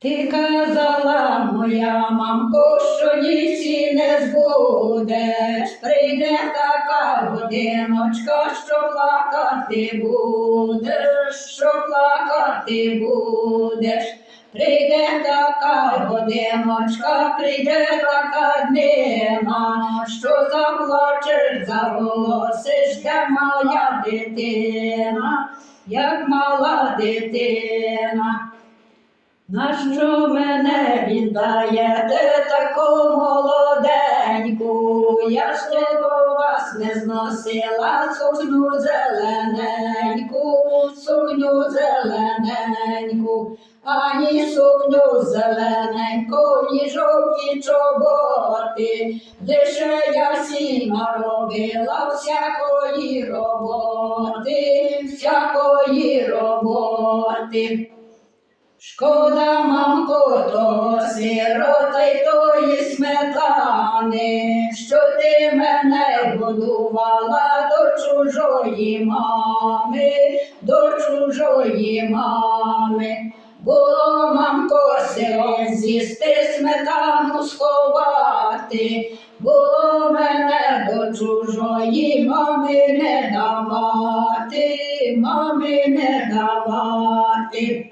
Ти казала, моя мамко, що ніці не збудеш. Прийде така годиночка, що плакати будеш, що плакати будеш. Прийде така годиночка, прийде така днина, що заплачеш, заголосиш, де моя дитина, як мала дитина. Нащо мене віддаєте таку молоденьку? Я ще до вас не зносила сукню зелененьку, сукню зелененьку, ані сукню зелененьку, ні жовті чоботи. Лише я сіма робила всякої роботи, всякої роботи. Шкода, мамко, того сирота й тої сметани, що ти мене годувала до чужої мами, до чужої мами. Було мамко сиро з'їсти сметану сховати, було мене до чужої мами не давати, мами не давати.